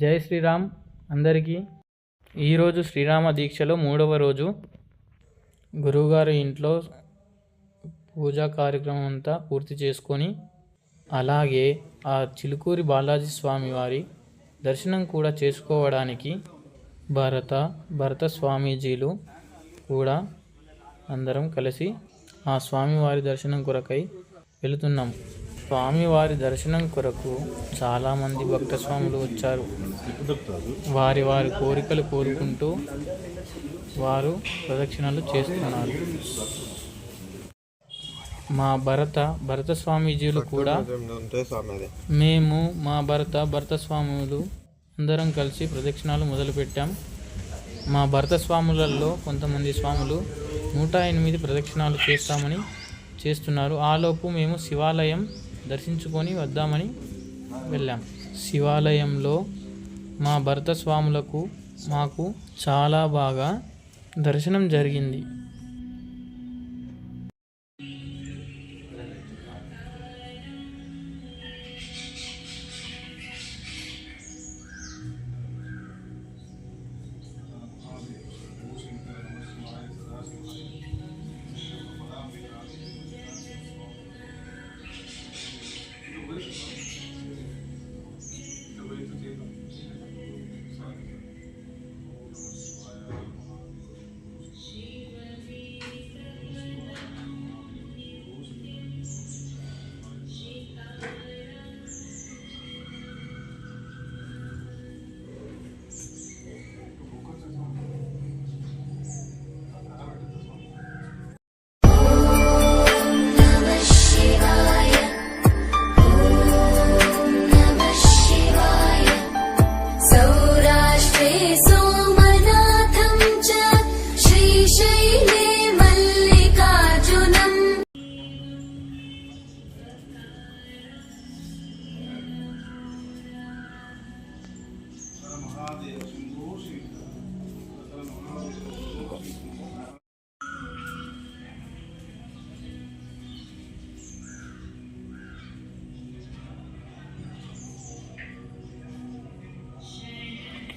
జై శ్రీరామ్ అందరికీ. ఈరోజు శ్రీరామ దీక్షలో మూడవ రోజు గురువుగారి ఇంట్లో పూజా కార్యక్రమం అంతా పూర్తి చేసుకొని అలాగే ఆ చిలుకూరి బాలాజీ స్వామి వారి దర్శనం కూడా చేసుకోవడానికి భరత భరత స్వామీజీలు కూడా అందరం కలిసి ఆ స్వామివారి దర్శనం కొరకై వెళుతున్నాం. స్వామివారి దర్శనం కొరకు చాలామంది భక్త స్వాములు వచ్చారు. వారి వారి కోరికలు కోరుకుంటూ వారు ప్రదక్షిణలు చేస్తున్నారు. మా భరత భరత స్వామీజీలు కూడా మేము మా భరత భరత స్వాములు అందరం కలిసి ప్రదక్షిణాలు మొదలుపెట్టాం. మా భరత స్వాములలో కొంతమంది స్వాములు నూట ఎనిమిది ప్రదక్షిణాలు చేస్తామని చేస్తున్నారు. ఆలోపు మేము శివాలయం దర్శించుకొని వద్దామని వెళ్ళాం. శివాలయంలో మా భర్త స్వాములకు మాకు చాలా బాగా దర్శనం జరిగింది.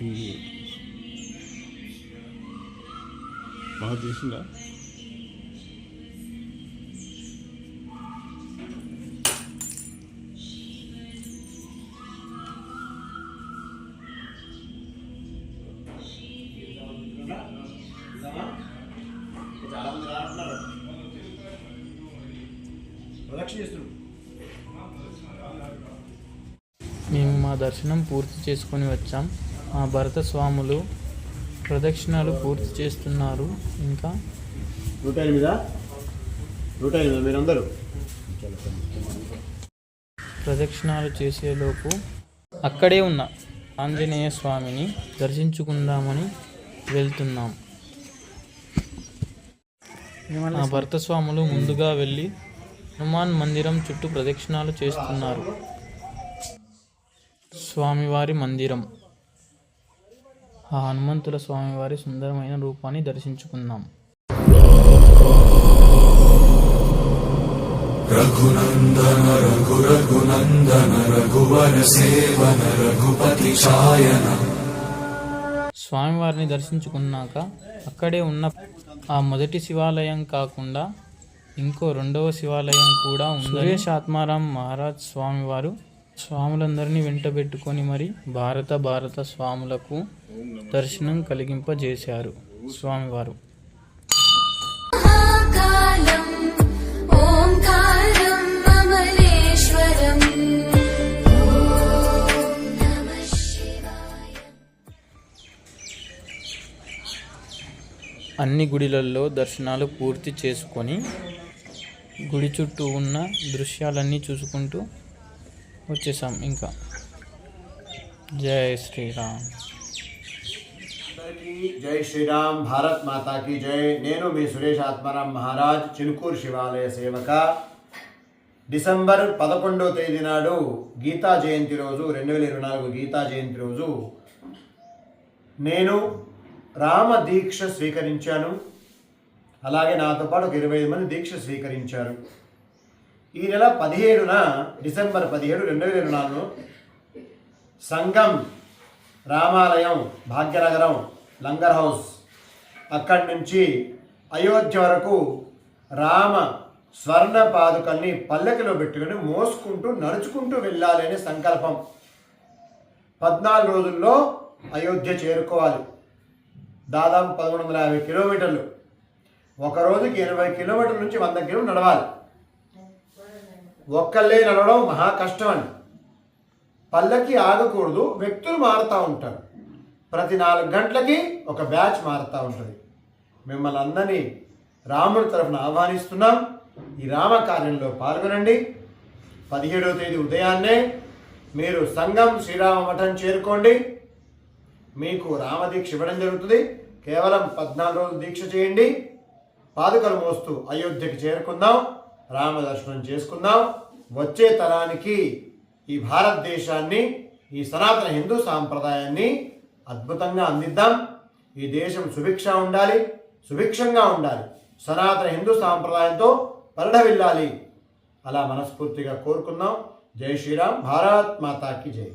community. బాగా చేసిందా? మేము మా దర్శనం పూర్తి చేసుకొని వచ్చాం. మా భరత స్వాములు ప్రదక్షిణాలు పూర్తి చేస్తున్నారు. ఇంకా? నూట ఎనిమిదా నూట ఎనిమిదా మీరందరూ? ప్రదక్షిణాలు చేసేలోపు అక్కడే ఉన్న ఆంజనేయ స్వామిని దర్శించుకుందామని వెళ్తున్నాం. మా భర్త స్వాములు ముందుగా వెళ్ళి హనుమాన్ మందిరం చుట్టూ ప్రదక్షిణాలు చేస్తున్నారు. స్వామివారి మందిరం. ఆ హనుమంతుల స్వామివారి సుందరమైన రూపాన్ని దర్శించుకుందాం. రఘునందన రఘు రఘునందన రఘువర సేవన రఘుపతి ఛాయన. స్వామివారిని దర్శించుకున్నాక అక్కడే ఉన్న ఆ మొదటి శివాలయం కాకుండా ఇంకో రెండవ శివాలయం కూడా సురేష్ ఆత్మారాం మహారాజ్ స్వామివారు స్వాములందరినీ వెంటబెట్టుకొని మరి భారత భారత స్వాములకు దర్శనం కలిగింపజేశారు స్వామివారు. అన్ని గుడిలలో దర్శనాలు పూర్తి చేసుకొని గుడి చుట్టూ ఉన్న దృశ్యాలన్నీ చూసుకుంటూ వచ్చేసాం ఇంకా. జై శ్రీరామ్. జై శ్రీరామ్. భారత్ మాతాకి జై. నేను మీ సురేష్ ఆత్మారాం మహారాజ్ చిలుకూరు శివాలయ సేవక. డిసెంబర్ పదకొండవ తేదీ నాడు గీతా జయంతి రోజు రెండు వేల ఇరవై నాలుగు గీతా జయంతి రోజు నేను రామ దీక్ష స్వీకరించాను. అలాగే నాతో పాటు ఒక ఇరవై ఐదు మంది దీక్ష స్వీకరించారు. ఈ నెల పదిహేడున డిసెంబర్ పదిహేడు రెండు వేల ఇరవై నాలుగు సంఘం రామాలయం భాగ్యనగరం లంగర్ హౌస్ అక్కడి నుంచి అయోధ్య వరకు రామ స్వర్ణ పాదుకల్ని పల్లకిలో పెట్టుకుని మోసుకుంటూ నడుచుకుంటూ వెళ్ళాలి అనే సంకల్పం. పద్నాలుగు రోజుల్లో అయోధ్య చేరుకోవాలి. దాదాపు పదమూడు వందల యాభై కిలోమీటర్లు. ఒక రోజుకి ఎనభై కిలోమీటర్ల నుంచి వంద కిలోమీటర్లు నడవాలి. ఒక్కళ్ళే నడవడం మహా కష్టం అండి పల్లకి ఆగకూడదు వ్యక్తులు మారుతూ ఉంటారు. ప్రతి నాలుగు గంటలకి ఒక బ్యాచ్ మారుతూ ఉంటుంది. మిమ్మల్ని అందరినీ రాముడి తరఫున ఆహ్వానిస్తున్నాం. ఈ రామ కార్యంలో పాల్గొనండి. పదిహేడవ తేదీ ఉదయాన్నే మీరు సంఘం శ్రీరామ మఠం చేరుకోండి. మీకు రామదీక్ష ఇవ్వడం జరుగుతుంది. కేవలం పద్నాలుగు రోజులు దీక్ష చేయండి. పాదుకలు మోస్తూ అయోధ్యకి చేరుకుందాం. రామ దర్శనం చేసుకుందాం. వచ్చే తరానికి ఈ భారతదేశాన్ని ఈ సనాతన హిందూ సాంప్రదాయాన్ని అద్భుతంగా అందిద్దాం. ఈ దేశం సుభిక్ష ఉండాలి సుభిక్షంగా ఉండాలి. సనాతన హిందూ సాంప్రదాయంతో పరిఢవిల్లాలి అలా మనస్ఫూర్తిగా కోరుకుందాం. జై శ్రీరామ్ భారత్ మాతాకి జై.